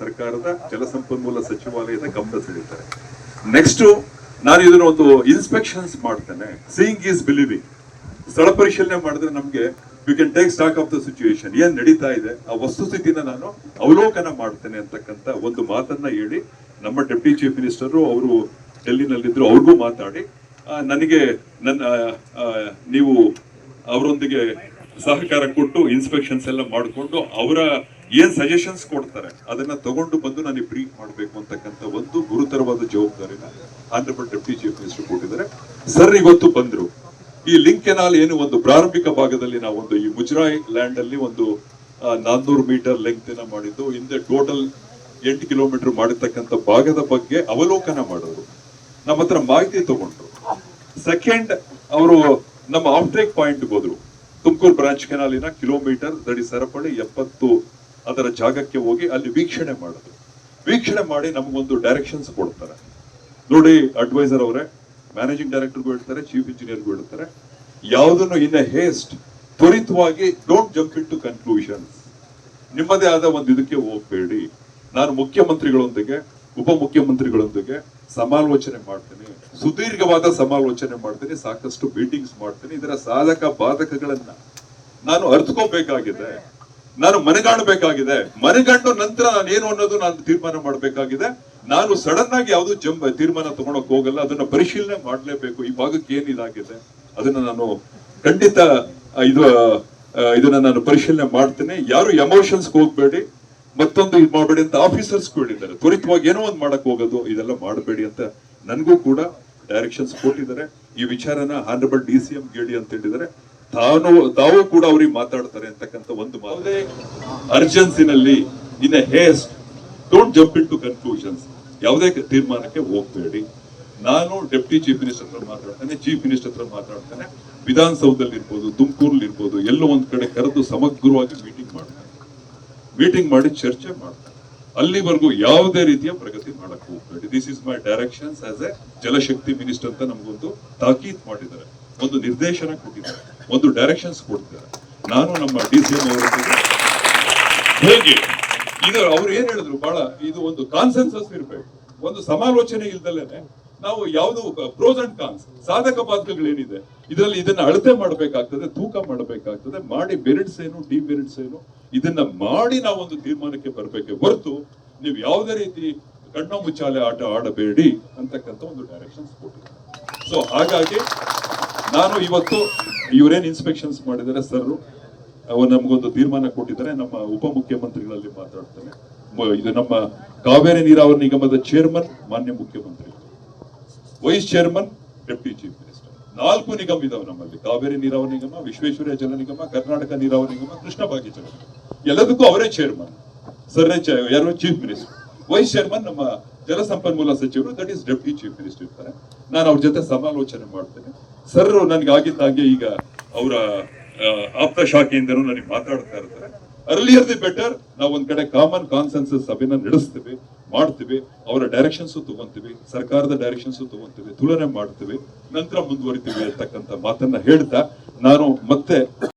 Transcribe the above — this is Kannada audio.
ಸರ್ಕಾರದ ಜಲಸಂಪನ್ಮೂಲ ಸಚಿವಾಲಯದ ಗಮನ ಸೆಳೀತಾರೆ ನೆಕ್ಸ್ಟ್ ನಾನು ಇದನ್ನ ಒಂದು ಇನ್ಸ್ಪೆಕ್ಷನ್ಸ್ ಮಾಡ್ತೇನೆ. ಸೀಯಿಂಗ್ ಈಸ್ ಬಿಲೀವಿಂಗ್ ಸ್ಥಳ ಪರಿಶೀಲನೆ ಮಾಡಿದ್ರೆ ನಮಗೆ you can take stock of the situation ಏನ್ ನಡೀತಾ ಇದೆ? ಆ ವಸ್ತುಸ್ಥಿತಿನ ನಾನು ಅವಲೋಕನ ಮಾಡ್ತೇನೆ ಅಂತಕ್ಕಂತ ಒಂದು ಮಾತನ್ನ ಹೇಳಿ, ನಮ್ಮ ಡೆಪ್ಟಿ ಚೀಫ್ ಮಿನಿಸ್ಟರ್ ಅವರು ಡೆಲ್ಲಿನಲ್ಲಿದ್ದರು ಅವ್ರಿಗೂ ಮಾತಾಡಿ ನನಗೆ ನನ್ನ ನೀವು ಅವರೊಂದಿಗೆ ಸಹಕಾರ ಕೊಟ್ಟು ಇನ್ಸ್ಪೆಕ್ಷನ್ಸ್ ಎಲ್ಲ ಮಾಡಿಕೊಂಡು ಅವರ ಏನ್ ಸಜೆಷನ್ಸ್ ಕೊಡ್ತಾರೆ? ಅದನ್ನ ತಗೊಂಡು ಬಂದು ನನಗೆ ಬ್ರೀಫ್ ಮಾಡಬೇಕು ಅಂತಕ್ಕಂಥ ಒಂದು ಗುರುತರವಾದ ಜವಾಬ್ದಾರಿನ ಆನರಬಲ್ ಡೆಪ್ಟಿ ಚೀಫ್ ಮಿನಿಸ್ಟರ್ ಕೊಟ್ಟಿದ್ದಾರೆ. ಸರ್ ಇವತ್ತು ಬಂದ್ರು. ಈ ಲಿಂಕ್ ಕೆನಾಲ್ ಏನು ಒಂದು ಪ್ರಾರಂಭಿಕ ಭಾಗದಲ್ಲಿ ನಾವು ಒಂದು ಈ ಮುಜರಾಯ್ ಲ್ಯಾಂಡ್ ಅಲ್ಲಿ ಒಂದು ನಾನ್ನೂರು ಮೀಟರ್ ಲೆಂತ್ನ ಮಾಡಿದ್ದು, ಹಿಂದೆ ಟೋಟಲ್ ಎಂಟು ಕಿಲೋಮೀಟರ್ ಮಾಡಿರ್ತಕ್ಕಂಥ ಭಾಗದ ಬಗ್ಗೆ ಅವಲೋಕನ ಮಾಡೋರು. ನಮ್ಮ ಹತ್ರ ಮಾಹಿತಿ ತಗೊಂಡ್ರು. ಸೆಕೆಂಡ್ ಅವರು ನಮ್ಮ ಆಫ್ಟೇಕ್ ಪಾಯಿಂಟ್ ಹೋದ್ರು. ತುಮಕೂರು ಬ್ರಾಂಚ್ ಕೆನಾಲಿನ ಕಿಲೋಮೀಟರ್ ದಡಿ ಸರಪಳಿ ಎಪ್ಪತ್ತು ಅದರ ಜಾಗಕ್ಕೆ ಹೋಗಿ ಅಲ್ಲಿ ವೀಕ್ಷಣೆ ಮಾಡೋದು. ವೀಕ್ಷಣೆ ಮಾಡಿ ನಮಗೊಂದು ಡೈರೆಕ್ಷನ್ಸ್ ಕೊಡ್ತಾರೆ. ನೋಡಿ ಅಡ್ವೈಸರ್ ಅವರೇ ಮ್ಯಾನೇಜಿಂಗ್ ಡೈರೆಕ್ಟರ್ಗೂ ಹೇಳ್ತಾರೆ ಚೀಫ್ ಇಂಜಿನಿಯರ್ಗೂ ಹೇಳ್ತಾರೆ, ಯಾವುದನ್ನು ಇನ್ ಹೇಸ್ಟ್ ತ್ವರಿತವಾಗಿ don't jump in to conclusion ನಿಮ್ಮದೇ ಆದ ಒಂದು ಇದಕ್ಕೆ ಹೋಗ್ಬೇಡಿ. ನಾನು ಮುಖ್ಯಮಂತ್ರಿಗಳೊಂದಿಗೆ, ಉಪಮುಖ್ಯಮಂತ್ರಿಗಳೊಂದಿಗೆ ಸಮಾಲೋಚನೆ ಮಾಡ್ತೀನಿ. ಸುದೀರ್ಘವಾದ ಸಮಾಲೋಚನೆ ಮಾಡ್ತೀನಿ. ಸಾಕಷ್ಟು ಮೀಟಿಂಗ್ಸ್ ಮಾಡ್ತೀನಿ. ಇದರ ಸಾಧಕ, ಬಾಧಕಗಳನ್ನ ನಾನು ಅರ್ಥಕೋಬೇಕಾಗಿದೆ ನಾನು ಮನೆಗಾಣಬೇಕಾಗಿದೆ. ಮನೆಗಂಡು ನಂತರ ನಾನು ಏನು ಅನ್ನೋದು ನಾನು ತೀರ್ಮಾನ ಮಾಡಬೇಕಾಗಿದೆ. ನಾನು ಸಡನ್ ಆಗಿ ಯಾವುದು ಜಂಬ ತೀರ್ಮಾನ ತಗೊಳಕ್ ಹೋಗಲ್ಲ. ಅದನ್ನ ಪರಿಶೀಲನೆ ಮಾಡಲೇಬೇಕು. ಈ ಭಾಗಕ್ಕೆ ಏನ್ ಇದಾಗಿದೆ? ಅದನ್ನ ನಾನು ಖಂಡಿತ ಇದು ಇದನ್ನ ನಾನು ಪರಿಶೀಲನೆ ಮಾಡ್ತೇನೆ. ಯಾರು ಎಮೋಷನ್ಸ್ ಹೋಗ್ಬೇಡಿ. ಮತ್ತೊಂದು ಇದು ಮಾಡಬೇಡಿ ಅಂತ ಆಫೀಸರ್ಸ್ ಹೇಳಿದ್ದಾರೆ ತ್ವರಿತವಾಗಿ ಏನೋ ಒಂದು ಮಾಡಕ್ ಹೋಗೋದು, ಇದೆಲ್ಲ ಮಾಡಬೇಡಿ ಅಂತ ನನಗೂ ಕೂಡ ಡೈರೆಕ್ಷನ್ಸ್ ಕೊಟ್ಟಿದ್ದಾರೆ. ಈ ವಿಚಾರನ ಹಾನರಬಲ್ ಡಿ ಸಿ ಎಂ ಗೇಡಿ ಅಂತ ಹೇಳಿದ್ದಾರೆ. ತಾನು ತಾವು ಕೂಡ ಅವ್ರಿಗೆ ಮಾತಾಡ್ತಾರೆ ಅಂತಕ್ಕಂಥ ಒಂದು ಮಾತು. ಅರ್ಜೆನ್ಸಿನಲ್ಲಿ in haste don't jump in to conclusions. ಯಾವುದೇ ತೀರ್ಮಾನಕ್ಕೆ ಹೋಗ್ಬೇಡಿ. ನಾನು ಡೆಪ್ಟಿ ಚೀಫ್ ಮಿನಿಸ್ಟರ್ ಹತ್ರ ಮಾತಾಡ್ತೇನೆ ಚೀಫ್ ಮಿನಿಸ್ಟರ್ ಹತ್ರ ಮಾತಾಡ್ತೇನೆ. ವಿಧಾನಸೌಧದಲ್ಲಿ ಇರ್ಬೋದು ತುಮಕೂರಲ್ಲಿ ಇರ್ಬೋದು ಎಲ್ಲೋ ಒಂದ್ ಕಡೆ ಕರೆದು ಸಮಗ್ರವಾಗಿ ಮೀಟಿಂಗ್ ಮಾಡ್ತೇನೆ. ಮೀಟಿಂಗ್ ಮಾಡಿ ಚರ್ಚೆ ಮಾಡ್ತಾರೆ ಅಲ್ಲಿವರೆಗೂ ಯಾವುದೇ ರೀತಿಯ ಪ್ರಗತಿ ಮಾಡಕ್ ಹೋಗ್ಬೇಡಿ. This is my directions as a Jal Shakti minister ಅಂತ ನಮಗೊಂದು ತಾಕೀತ್ ಮಾಡಿದ್ದಾರೆ. ಒಂದು ನಿರ್ದೇಶನ ಕೊಟ್ಟಿದ್ದಾರೆ, ಒಂದು ಡೈರೆಕ್ಷನ್ಸ್ ಕೊಡ್ತಾರೆ ನಾನು ನಮ್ಮ ಡಿ ಸಿ ಎಂ ಅವರೊಂದಿಗೆ ಹೇಗೆ ಇದು ಅವ್ರು ಏನ್ ಹೇಳಿದ್ರು, ಬಹಳ ಇದು ಒಂದು ಕಾನ್ಸೆನ್ಸಸ್ ಇರಬೇಕು. ಒಂದು ಸಮಾಲೋಚನೆ ಇಲ್ದಲೇನೆ ನಾವು ಯಾವುದು ಪ್ರೋಸ್ ಅಂಡ್ ಕಾನ್ಸ್ ಸಾಧಕ ಬಾಧಕಗಳೇನಿದೆ ಇದರಲ್ಲಿ ಇದನ್ನ ಅಳತೆ ಮಾಡಬೇಕಾಗ್ತದೆ, ತೂಕ ಮಾಡಬೇಕಾಗ್ತದೆ, ಮಾಡಿ ಮೆರಿಟ್ಸ್ ಏನು ಡಿ ಮೆರಿಟ್ಸ್ ಏನು, ಇದನ್ನ ಮಾಡಿ ನಾವು ಒಂದು ತೀರ್ಮಾನಕ್ಕೆ ಬರಬೇಕೆ ಹೊರತು ನೀವು ಯಾವುದೇ ರೀತಿ ಕಣ್ಣ ಮುಚ್ಚಾಲೆ ಆಟ ಆಡಬೇಡಿ ಅಂತಕ್ಕಂಥ ಒಂದು ಡೈರೆಕ್ಷನ್ಸ್ ಕೊಟ್ಟಿದ್ದಾರೆ. ಸೊ ಹಾಗಾಗಿ ನಾನು ಇವತ್ತು ಇವರೇನು ಇನ್ಸ್ಪೆಕ್ಷನ್ಸ್ ಮಾಡಿದರೆ ಸರ್ ಅವ್ರು ನಮಗೊಂದು ತೀರ್ಮಾನ ಕೊಟ್ಟಿದ್ದಾರೆ. ನಮ್ಮ ಉಪಮುಖ್ಯಮಂತ್ರಿಗಳಲ್ಲಿ ಮಾತಾಡ್ತೇನೆ. ಮ- ಇದು ನಮ್ಮ ಕಾವೇರಿ ನೀರಾವರಿ ನಿಗಮದ ಚೇರ್ಮನ್ ಮಾನ್ಯ ಮುಖ್ಯಮಂತ್ರಿ. Vice chairman deputy chief minister ನಾಲ್ಕು ನಿಗಮ ಇದಾವೆ ನಮ್ಮಲ್ಲಿ. ಕಾವೇರಿ ನೀರಾವರಿ ನಿಗಮ, ವಿಶ್ವೇಶ್ವರಯ್ಯ ಜಲ ನಿಗಮ, ಕರ್ನಾಟಕ ನೀರಾವರಿ ನಿಗಮ ಕೃಷ್ಣ ಭಾಗ್ಯ ಜಲ ಎಲ್ಲದಕ್ಕೂ ಅವರೇ ಚೇರ್ಮನ್ ಸರ್ ಯಾರು? ಚೀಫ್ ಮಿನಿಸ್ಟರ್ ವೈಸ್ ಚೇರ್ಮನ್ ನಮ್ಮ ಜಲಸಂಪನ್ಮೂಲ ಸಚಿವರು that is deputy chief minister ಇರ್ತಾರೆ. ನಾನು ಅವ್ರ ಜೊತೆ ಸಮಾಲೋಚನೆ ಮಾಡ್ತೇನೆ. ಸರ್ ನನಗೆ ಆಗಿದ್ದಾಗೆ ಈಗ ಅವರ ಆಪ್ತ ಶಾಖೆಯಿಂದನೂ ನನಗೆ ಮಾತಾಡ್ತಾ ಇರ್ತಾರೆ. ಅರ್ಲಿಯರ್ ದಿ ಬೆಟರ್ ನಾವು ಒಂದ್ ಕಡೆ ಕಾಮನ್ ಕಾನ್ಸೆನ್ಸಸ್ ಸಭೆನ ನಡೆಸ್ತೀವಿ, ಮಾಡ್ತೀವಿ. ಅವರ ಡೈರೆಕ್ಷನ್ಸ್ ತಗೊಂತೀವಿ, ಸರ್ಕಾರದ ಡೈರೆಕ್ಷನ್ಸ್ ತಗೊಂತೀವಿ, ತುಲನೆ ಮಾಡ್ತೀವಿ. ನಂತರ ಮುಂದುವರಿತೀವಿ ಅಂತಕ್ಕಂಥ ಮಾತನ್ನ ಹೇಳ್ತಾ ನಾನು ಮತ್ತೆ